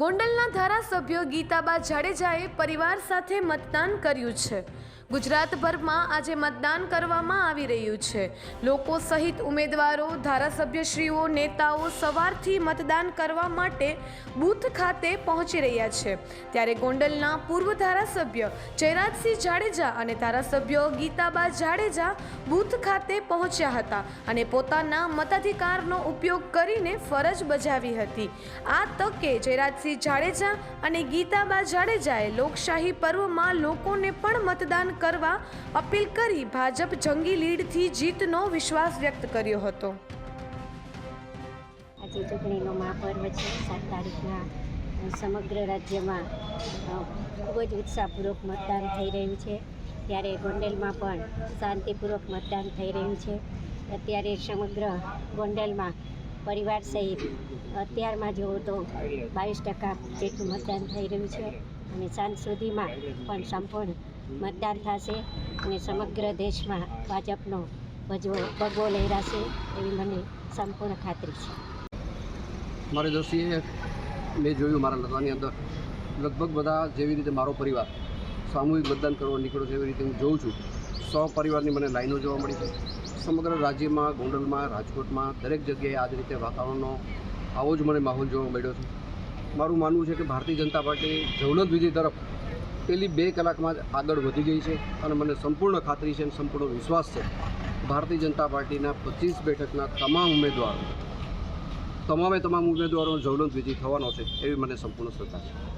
ગોંડલના ધારાસભ્ય ગીતાબા જાડેજાએ પરિવાર સાથે મતદાન કર્યું છે. ગુજરાતભરમાં આજે મતદાન કરવામાં આવી રહ્યું છે. લોકો સહિત ઉમેદવારો, ધારાસભ્યશ્રીઓ, નેતાઓ સવારથી મતદાન કરવા માટે બૂથ ખાતે પહોંચી રહ્યા છે. ત્યારે ગોંડલના પૂર્વ ધારાસભ્ય જયરાજસિંહ જાડેજા અને ધારાસભ્ય ગીતાબા જાડેજા બૂથ ખાતે પહોંચ્યા હતા અને પોતાના મતાધિકારનો ઉપયોગ કરીને ફરજ બજાવી હતી. આ તકે જયરાજસિંહ જાડેજા અને ગીતાબા જાડેજાએ લોકશાહી પર્વમાં લોકોને પણ મતદાન કરવા અપીલ કરી ભાજપ જંગી લીડથી જીતનો વિશ્વાસ વ્યક્ત કર્યો હતો. આજે ચૂંટણીનો મહાપર્વ છે. સાત તારીખના સમગ્ર રાજ્યમાં ખૂબ જ ઉત્સાહપૂર્વક મતદાન થઈ રહ્યું છે. ત્યારે ગોંડલમાં પણ શાંતિપૂર્વક મતદાન થઈ રહ્યું છે. અત્યારે સમગ્ર ગોંડલમાં પરિવાર સહિત અત્યારમાં જુઓ તો બાવીસ ટકા જેટલું મતદાન થઈ રહ્યું છે અને સાંજ સુધીમાં પણ સંપૂર્ણ મતદાન થશે અને સમગ્ર દેશમાં ભાજપનો ભજવો, ભગવો લહેરાશે એવી મને સંપૂર્ણ ખાતરી છે. મારી દ્રષ્ટિએ મેં જોયું મારા લતાની અંદર, લગભગ બધા જેવી રીતે મારો પરિવાર સામૂહિક મતદાન કરવા નીકળ્યો છે એવી રીતે હું જોઉં છું. સો પરિવારની મને લાઈનો જોવા મળી છે. સમગ્ર રાજ્યમાં, ગોંડલમાં, રાજકોટમાં, દરેક જગ્યાએ આ રીતે વાતાવરણનો આવો જ મને માહોલ જોવા મળ્યો છે. મારું માનવું છે કે ભારતીય જનતા પાર્ટી જવલંત વિજય તરફ પેલી બે કલાકમાં જ આગળ વધી ગઈ છે અને મને સંપૂર્ણ ખાતરી છે અને સંપૂર્ણ વિશ્વાસ છે ભારતીય જનતા પાર્ટીના પચીસ બેઠકના તમામ ઉમેદવારો, તમામે તમામ ઉમેદવારોનો જવલંત વિજય થવાનો છે એવી મને સંપૂર્ણ શ્રદ્ધા છે.